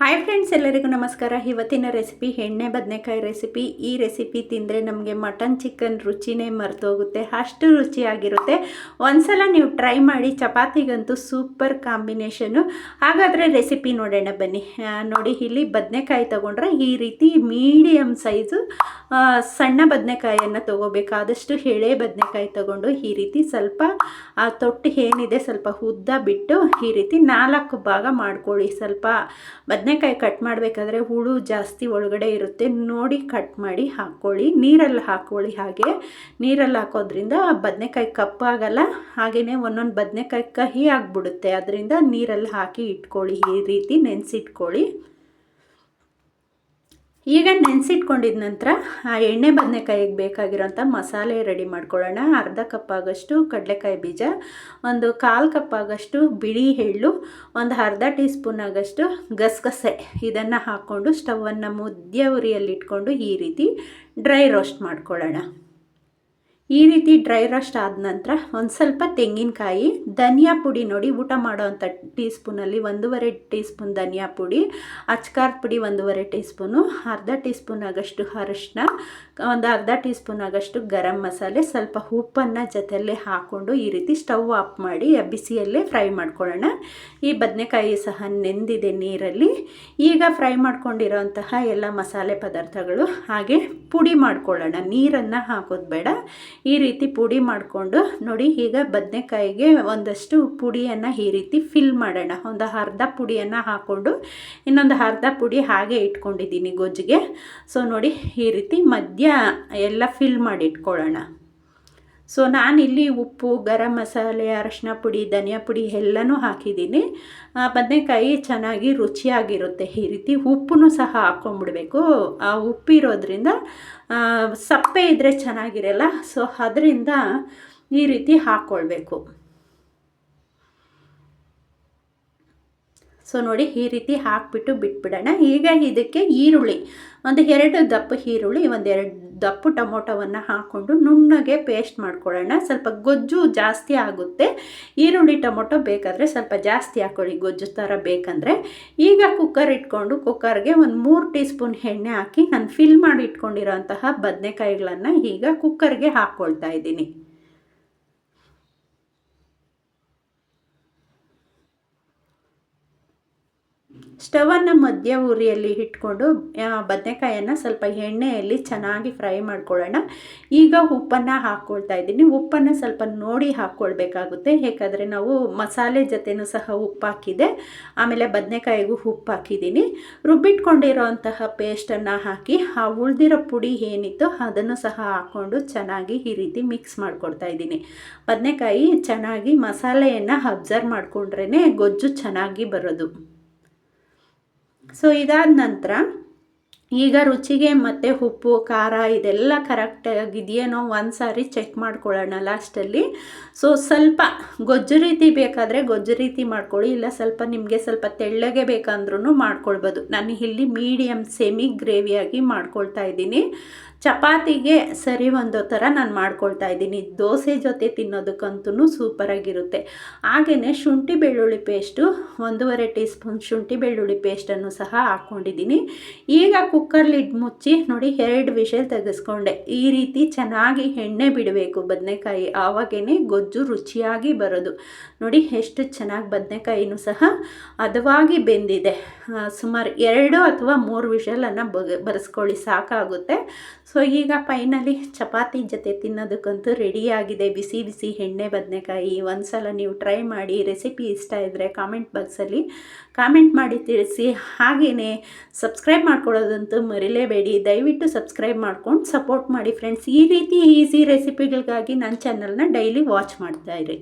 Hi friends ಎಲ್ಲರಿಗೂ ನಮಸ್ಕಾರ. ಇವತ್ತಿನ ರೆಸಿಪಿ ಎಣ್ಣೆ ಬದನೆಕಾಯಿ ರೆಸಿಪಿ ಈ ರೆಸಿಪಿ ತಿಂದರೆ ನಮಗೆ ಮಟನ್ ಚಿಕನ್ ರುಚಿನೇ ಮರ್ತೋಗುತ್ತೆ. ಅಷ್ಟು ರುಚಿಯಾಗಿರುತ್ತೆ. ಒಂದ್ಸಲ ನೀವು ಟ್ರೈ ಮಾಡಿ ಚಪಾತಿಗಂತೂ ಸೂಪರ್ ಕಾಂಬಿನೇಷನು ಹಾಗಾದರೆ ರೆಸಿಪಿ ನೋಡೋಣ ಬನ್ನಿ. ನೋಡಿ, ಇಲ್ಲಿ ಬದನೆಕಾಯಿ ತೊಗೊಂಡ್ರೆ ಈ ರೀತಿ ಮೀಡಿಯಮ್ ಸೈಜು ಸಣ್ಣ ಬದನೆಕಾಯಿಯನ್ನು ತೊಗೋಬೇಕಾದಷ್ಟು ಎಳೆ ಬದನೆಕಾಯಿ ತೊಗೊಂಡು ಈ ರೀತಿ ಸ್ವಲ್ಪ, ಆ, ತೊಟ್ಟು ಏನಿದೆ ಸ್ವಲ್ಪ ಉದ್ದ ಬಿಟ್ಟು ಈ ರೀತಿ ನಾಲ್ಕು ಭಾಗ ಮಾಡ್ಕೊಳ್ಳಿ. ಸ್ವಲ್ಪ ಬದನೆಕಾಯಿ ಕಟ್ ಮಾಡಬೇಕಾದ್ರೆ ಹುಳು ಜಾಸ್ತಿ ಒಳಗಡೆ ಇರುತ್ತೆ. ನೋಡಿ ಕಟ್ ಮಾಡಿ ಹಾಕ್ಕೊಳ್ಳಿ. ನೀರಲ್ಲಿ ಹಾಕ್ಕೊಳ್ಳಿ ಹಾಗೆ. ನೀರಲ್ಲಿ ಹಾಕೋದ್ರಿಂದ ಬದನೆಕಾಯಿ ಕಪ್ಪಾಗಲ್ಲ ಹಾಗೆಯೇ ಒಂದೊಂದು ಬದನೆಕಾಯಿ ಕಹಿ ಆಗಿಬಿಡುತ್ತೆ. ಅದರಿಂದ ನೀರಲ್ಲಿ ಹಾಕಿ ಇಟ್ಕೊಳ್ಳಿ ಈ ರೀತಿ ನೆನೆಸಿಟ್ಕೊಳ್ಳಿ. ಈಗ ನೆನೆಸಿಟ್ಕೊಂಡಿದ ನಂತರ ಆ ಎಣ್ಣೆ ಬದನೆಕಾಯಿಗೆ ಬೇಕಾಗಿರೋಂಥ ಮಸಾಲೆ ರೆಡಿ ಮಾಡ್ಕೊಳ್ಳೋಣ. ಅರ್ಧ ಕಪ್ ಆಗಷ್ಟು ಕಡಲೆಕಾಯಿ ಬೀಜ, ಒಂದು ಕಾಲು ಕಪ್ ಆಗೋಷ್ಟು ಬಿಳಿ ಎಳ್ಳು, ಒಂದು ಅರ್ಧ ಟೀ ಸ್ಪೂನ್ ಆಗಷ್ಟು ಗಸಗಸೆ. ಇದನ್ನು ಹಾಕ್ಕೊಂಡು ಸ್ಟವನ್ನು ಮುದ್ದೆ ಉರಿಯಲ್ಲಿ ಇಟ್ಕೊಂಡು ಈ ರೀತಿ ಡ್ರೈ ರೋಸ್ಟ್ ಮಾಡ್ಕೊಳ್ಳೋಣ. ಈ ರೀತಿ ಡ್ರೈ ರೋಸ್ಟ್ ಆದ ನಂತರ ಒಂದು ಸ್ವಲ್ಪ ತೆಂಗಿನಕಾಯಿ, ಧನಿಯಾ ಪುಡಿ ನೋಡಿ ಊಟ ಮಾಡೋವಂಥ ಟೀ ಸ್ಪೂನಲ್ಲಿ ಒಂದೂವರೆ ಟೀ ಸ್ಪೂನ್ ಧನಿಯಾ ಪುಡಿ, ಅಚ್ಕಾರದ ಪುಡಿ ಒಂದೂವರೆ ಟೀ ಸ್ಪೂನು, ಅರ್ಧ ಟೀ ಸ್ಪೂನ್ ಆಗಷ್ಟು ಅರಿಶಿನ ಒಂದು ಅರ್ಧ ಟೀ ಸ್ಪೂನ್ ಆಗಷ್ಟು ಗರಂ ಮಸಾಲೆ, ಸ್ವಲ್ಪ ಉಪ್ಪನ್ನು ಜೊತೆಯಲ್ಲೇ ಹಾಕ್ಕೊಂಡು ಈ ರೀತಿ ಸ್ಟವ್ ಆಫ್ ಮಾಡಿ ಬಿಸಿಯಲ್ಲೇ ಫ್ರೈ ಮಾಡ್ಕೊಳ್ಳೋಣ. ಈ ಬದನೆಕಾಯಿ ಸಹ ನೆಂದಿದೆ ನೀರಲ್ಲಿ. ಈಗ ಫ್ರೈ ಮಾಡ್ಕೊಂಡಿರೋಂತಹ ಎಲ್ಲ ಮಸಾಲೆ ಪದಾರ್ಥಗಳು ಹಾಗೆ ಪುಡಿ ಮಾಡ್ಕೊಳ್ಳೋಣ. ನೀರನ್ನು ಹಾಕೋದು ಬೇಡ. ಈ ರೀತಿ ಪುಡಿ ಮಾಡಿಕೊಂಡು ನೋಡಿ, ಈಗ ಬದನೆಕಾಯಿಗೆ ಒಂದಷ್ಟು ಪುಡಿಯನ್ನು ಈ ರೀತಿ ಫಿಲ್ ಮಾಡೋಣ. ಒಂದು ಅರ್ಧ ಪುಡಿಯನ್ನು ಹಾಕ್ಕೊಂಡು ಇನ್ನೊಂದು ಅರ್ಧ ಪುಡಿ ಹಾಗೆ ಇಟ್ಕೊಂಡಿದ್ದೀನಿ ಗೊಜ್ಜಿಗೆ. ಸೊ ನೋಡಿ, ಈ ರೀತಿ ಮಧ್ಯ ಎಲ್ಲ ಫಿಲ್ ಮಾಡಿ ಇಟ್ಕೊಳ್ಳೋಣ ಸೊ ನಾನಿಲ್ಲಿ ಉಪ್ಪು, ಗರಂ ಮಸಾಲೆ, ಅರಶಿನ ಪುಡಿ, ಧನಿಯಾ ಪುಡಿ ಎಲ್ಲನೂ ಹಾಕಿದ್ದೀನಿ. ಬದನೆಕಾಯಿ ಚೆನ್ನಾಗಿ ರುಚಿಯಾಗಿರುತ್ತೆ. ಈ ರೀತಿ ಉಪ್ಪನ್ನು ಸಹ ಹಾಕ್ಕೊಂಬಿಡ್ಬೇಕು. ಆ ಉಪ್ಪಿರೋದ್ರಿಂದ ಸಪ್ಪೆ ಇದ್ದರೆ ಚೆನ್ನಾಗಿರಲ್ಲ. ಸೊ, ಅದರಿಂದ ಈ ರೀತಿ ಹಾಕ್ಕೊಳ್ಬೇಕು. ಸೊ ನೋಡಿ ಈ ರೀತಿ ಹಾಕ್ಬಿಟ್ಟು ಬಿಟ್ಬಿಡೋಣ. ಈಗ ಇದಕ್ಕೆ ಈರುಳ್ಳಿ, ಒಂದು ಎರಡು ದಪ್ಪ ಈರುಳ್ಳಿ ಒಂದೆರಡು ದಪ್ಪು ಟೊಮೊಟೊವನ್ನು ಹಾಕ್ಕೊಂಡು ನುಣ್ಣಗೆ ಪೇಸ್ಟ್ ಮಾಡ್ಕೊಳ್ಳೋಣ. ಸ್ವಲ್ಪ ಗೊಜ್ಜು ಜಾಸ್ತಿ ಆಗುತ್ತೆ. ಈರುಳ್ಳಿ, ಟೊಮೊಟೊ ಬೇಕಾದರೆ ಸ್ವಲ್ಪ ಜಾಸ್ತಿ ಹಾಕ್ಕೊಳ್ಳಿ ಗೊಜ್ಜು ಥರ ಬೇಕಂದರೆ. ಈಗ ಕುಕ್ಕರ್ ಇಟ್ಕೊಂಡು ಕುಕ್ಕರ್ಗೆ ಒಂದು ಮೂರು ಟೀ ಸ್ಪೂನ್ ಎಣ್ಣೆ ಹಾಕಿ, ನಾನು ಫಿಲ್ ಮಾಡಿ ಇಟ್ಕೊಂಡಿರೋಂತಹ ಬದನೆಕಾಯಿಗಳನ್ನು ಈಗ ಕುಕ್ಕರ್ಗೆ ಹಾಕ್ಕೊಳ್ತಾ ಇದ್ದೀನಿ. ಸ್ಟವನ್ನು ಮಧ್ಯ ಉರಿಯಲ್ಲಿ ಇಟ್ಕೊಂಡು ಬದನೆಕಾಯನ್ನು ಸ್ವಲ್ಪ ಎಣ್ಣೆಯಲ್ಲಿ ಚೆನ್ನಾಗಿ ಫ್ರೈ ಮಾಡ್ಕೊಳ್ಳೋಣ. ಈಗ ಉಪ್ಪನ್ನು ಹಾಕ್ಕೊಳ್ತಾ ಇದ್ದೀನಿ. ಉಪ್ಪನ್ನು ಸ್ವಲ್ಪ ನೋಡಿ ಹಾಕ್ಕೊಳ್ಬೇಕಾಗುತ್ತೆ. ಯಾಕಂದರೆ ನಾವು ಮಸಾಲೆ ಜೊತೆನೂ ಸಹ ಉಪ್ಪು ಹಾಕಿದೆ. ಆಮೇಲೆ ಬದನೆಕಾಯಿಗೂ ಉಪ್ಪು ಹಾಕಿದ್ದೀನಿ. ರುಬ್ಬಿಟ್ಕೊಂಡಿರೋಂತಹ ಪೇಸ್ಟನ್ನು ಹಾಕಿ, ಆ ಉಳಿದಿರೋ ಪುಡಿ ಏನಿತ್ತು ಅದನ್ನು ಸಹ ಹಾಕ್ಕೊಂಡು ಚೆನ್ನಾಗಿ ಈ ರೀತಿ ಮಿಕ್ಸ್ ಮಾಡ್ಕೊಡ್ತಾ ಇದ್ದೀನಿ. ಬದನೆಕಾಯಿ ಚೆನ್ನಾಗಿ ಮಸಾಲೆಯನ್ನು ಅಬ್ಸರ್ವ್ ಮಾಡಿಕೊಂಡ್ರೇ ಗೊಜ್ಜು ಚೆನ್ನಾಗಿ ಬರೋದು. ಸೊ ಇದಾದ ನಂತರ ಈಗ ರುಚಿಗೆ ಮತ್ತು ಉಪ್ಪು, ಖಾರ ಇದೆಲ್ಲ ಕರೆಕ್ಟಾಗಿದೆಯೇನೋ ಒಂದು ಸಾರಿ ಚೆಕ್ ಮಾಡ್ಕೊಳ್ಳೋಣ ಲಾಸ್ಟಲ್ಲಿ ಸೊ ಸ್ವಲ್ಪ ಗೊಜ್ಜು ರೀತಿ ಬೇಕಾದರೆ ಗೊಜ್ಜು ರೀತಿ ಮಾಡ್ಕೊಳ್ಳಿ, ಇಲ್ಲ ಸ್ವಲ್ಪ ನಿಮಗೆ ಸ್ವಲ್ಪ ತೆಳ್ಳಗೆ ಬೇಕಂದ್ರೂ ಮಾಡ್ಕೊಳ್ಬೋದು. ನಾನು ಇಲ್ಲಿ ಮೀಡಿಯಮ್ ಸೆಮಿ ಗ್ರೇವಿಯಾಗಿ ಮಾಡ್ಕೊಳ್ತಾ ಇದ್ದೀನಿ. ಚಪಾತಿಗೆ ಸರಿ ಒಂದು ಥರ ನಾನು ಮಾಡ್ಕೊಳ್ತಾ ಇದ್ದೀನಿ. ದೋಸೆ ಜೊತೆ ತಿನ್ನೋದಕ್ಕಂತೂ ಸೂಪರಾಗಿರುತ್ತೆ. ಹಾಗೆಯೇ ಶುಂಠಿ ಬೆಳ್ಳುಳ್ಳಿ ಪೇಸ್ಟು, ಒಂದೂವರೆ ಟೀ ಸ್ಪೂನ್ ಶುಂಠಿ ಬೆಳ್ಳುಳ್ಳಿ ಪೇಸ್ಟನ್ನು ಸಹ ಹಾಕ್ಕೊಂಡಿದ್ದೀನಿ. ಈಗ ಕುಕ್ಕರ್ ಲಿಡ್ ಮುಚ್ಚಿ ನೋಡಿ ಎರಡು ವಿಷಲ್ ತೆಗೆಸ್ಕೊಂಡೆ. ಈ ರೀತಿ ಚೆನ್ನಾಗಿ ಎಣ್ಣೆ ಬಿಡಬೇಕು ಬದನೆಕಾಯಿ. ಆವಾಗೇ ಗೊಜ್ಜು ರುಚಿಯಾಗಿ ಬರೋದು. ನೋಡಿ ಎಷ್ಟು ಚೆನ್ನಾಗಿ ಬದನೆಕಾಯಿನೂ ಸಹ ಹದವಾಗಿ ಬೆಂದಿದೆ. ಸುಮಾರು ಎರಡು ಅಥವಾ ಮೂರು ವಿಷಲನ್ನು ಬರೆಸ್ಕೊಳ್ಳಿ, ಸಾಕಾಗುತ್ತೆ. ಸೊ ಈಗ ಫೈನಲಿ ಚಪಾತಿ ಜೊತೆ ತಿನ್ನೋದಕ್ಕಂತೂ ರೆಡಿಯಾಗಿದೆ ಬಿಸಿ ಬಿಸಿ ಎಣ್ಣೆ, ಬದನೆಕಾಯಿ ಒಂದು ಸಲ ನೀವು ಟ್ರೈ ಮಾಡಿ ರೆಸಿಪಿ ಇಷ್ಟ ಇದ್ದರೆ ಕಾಮೆಂಟ್ ಬಾಕ್ಸಲ್ಲಿ ಕಾಮೆಂಟ್ ಮಾಡಿ ತಿಳಿಸಿ. ಹಾಗೆಯೇ ಸಬ್ಸ್ಕ್ರೈಬ್ ಮಾಡ್ಕೊಳ್ಳೋದಂತೂ ಮರಿಲೇಬೇಡಿ. ದಯವಿಟ್ಟು ಸಬ್ಸ್ಕ್ರೈಬ್ ಮಾಡ್ಕೊಂಡು ಸಪೋರ್ಟ್ ಮಾಡಿ ಫ್ರೆಂಡ್ಸ್ ಈ ರೀತಿ ಈಸಿ ರೆಸಿಪಿಗಳಿಗಾಗಿ ನನ್ನ ಚಾನಲ್ನ ಡೈಲಿ ವಾಚ್ ಮಾಡ್ತಾಯಿರಿ